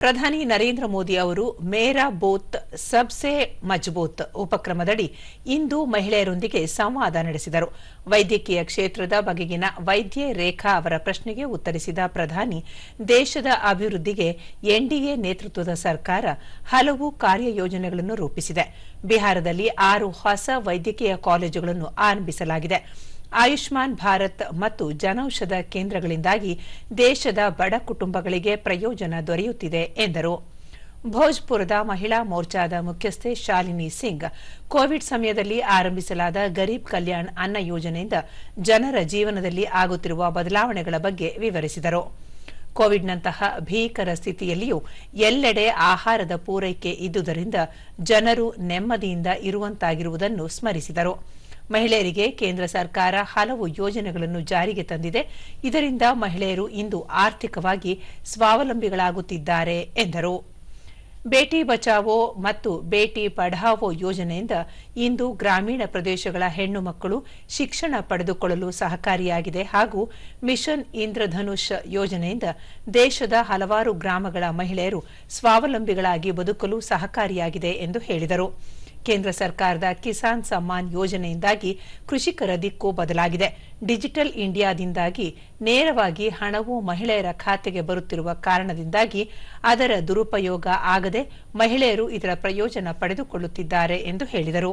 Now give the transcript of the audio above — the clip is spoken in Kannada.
ಪ್ರಧಾನಿ ನರೇಂದ್ರ ಮೋದಿ ಅವರು ಮೇರಾ ಬೂತ್ ಸಬ್ಸೆ ಮಜ್ಬೂತ್ ಉಪಕ್ರಮದಡಿ ಇಂದು ಮಹಿಳೆಯರೊಂದಿಗೆ ಸಂವಾದ ನಡೆಸಿದರು. ವೈದ್ಯಕೀಯ ಕ್ಷೇತ್ರದ ಬಗೆಗಿನ ವೈದ್ಯೆ ರೇಖಾ ಅವರ ಪ್ರಶ್ನೆಗೆ ಉತ್ತರಿಸಿದ ಪ್ರಧಾನಿ, ದೇಶದ ಅಭಿವೃದ್ಧಿಗೆ ಎನ್ಡಿಎ ನೇತೃತ್ವದ ಸರ್ಕಾರ ಹಲವು ಕಾರ್ಯಯೋಜನೆಗಳನ್ನು ರೂಪಿಸಿದೆ. ಬಿಹಾರದಲ್ಲಿ ಆರು ಹೊಸ ವೈದ್ಯಕೀಯ ಕಾಲೇಜುಗಳನ್ನು ಆರಂಭಿಸಲಾಗಿದೆ. ಆಯುಷ್ಮಾನ್ ಭಾರತ್ ಮತ್ತು ಜನೌಷಧ ಕೇಂದ್ರಗಳಿಂದಾಗಿ ದೇಶದ ಬಡ ಕುಟುಂಬಗಳಿಗೆ ಪ್ರಯೋಜನ ದೊರೆಯುತ್ತಿದೆ ಎಂದರು. ಭೋಜ್ಪುರದ ಮಹಿಳಾ ಮೋರ್ಚಾದ ಮುಖ್ಯಸ್ಥೆ ಶಾಲಿನಿ ಸಿಂಗ್ ಕೋವಿಡ್ ಸಮಯದಲ್ಲಿ ಆರಂಭಿಸಲಾದ ಗರೀಬ್ ಕಲ್ಯಾಣ್ ಅನ್ನ ಯೋಜನೆಯಿಂದ ಜನರ ಜೀವನದಲ್ಲಿ ಆಗುತ್ತಿರುವ ಬದಲಾವಣೆಗಳ ಬಗ್ಗೆ ವಿವರಿಸಿದರು. ಕೋವಿಡ್ನಂತಹ ಭೀಕರ ಸ್ಥಿತಿಯಲ್ಲಿಯೂ ಎಲ್ಲೆಡೆ ಆಹಾರದ ಪೂರೈಕೆ ಇದ್ದುದರಿಂದ ಜನರು ನೆಮ್ಮದಿಯಿಂದ ಇರುವಂತಾಗಿರುವುದನ್ನು ಸ್ಮರಿಸಿದರು. ಮಹಿಳೆಯರಿಗೆ ಕೇಂದ್ರ ಸರ್ಕಾರ ಹಲವು ಯೋಜನೆಗಳನ್ನು ಜಾರಿಗೆ ತಂದಿದೆ. ಇದರಿಂದ ಮಹಿಳೆಯರು ಇಂದು ಆರ್ಥಿಕವಾಗಿ ಸ್ವಾವಲಂಬಿಗಳಾಗುತ್ತಿದ್ದಾರೆ ಎಂದರು. ಬೇಟಿ ಬಚಾವೋ ಮತ್ತು ಬೇಟಿ ಪಢಾವೋ ಯೋಜನೆಯಿಂದ ಇಂದು ಗ್ರಾಮೀಣ ಪ್ರದೇಶಗಳ ಹೆಣ್ಣು ಮಕ್ಕಳು ಶಿಕ್ಷಣ ಪಡೆದುಕೊಳ್ಳಲು ಸಹಕಾರಿಯಾಗಿದೆ ಹಾಗೂ ಮಿಷನ್ ಇಂದ್ರಧನುಷ್ ಯೋಜನೆಯಿಂದ ದೇಶದ ಹಲವಾರು ಗ್ರಾಮಗಳ ಮಹಿಳೆಯರು ಸ್ವಾವಲಂಬಿಗಳಾಗಿ ಬದುಕಲು ಸಹಕಾರಿಯಾಗಿದೆ ಎಂದು ಹೇಳಿದರು. ಕೇಂದ್ರ ಸರ್ಕಾರದ ಕಿಸಾನ್ ಸಮ್ಮಾನ್ ಯೋಜನೆಯಿಂದಾಗಿ ಕೃಷಿಕರ ದಿಕ್ಕು ಬದಲಾಗಿದೆ. ಡಿಜಿಟಲ್ ಇಂಡಿಯಾದಿಂದಾಗಿ ನೇರವಾಗಿ ಹಣವು ಮಹಿಳೆಯರ ಖಾತೆಗೆ ಬರುತ್ತಿರುವ ಕಾರಣದಿಂದಾಗಿ ಅದರ ದುರುಪಯೋಗ ಆಗದೆ ಮಹಿಳೆಯರು ಇದರ ಪ್ರಯೋಜನ ಪಡೆದುಕೊಳ್ಳುತ್ತಿದ್ದಾರೆ ಎಂದು ಹೇಳಿದರು.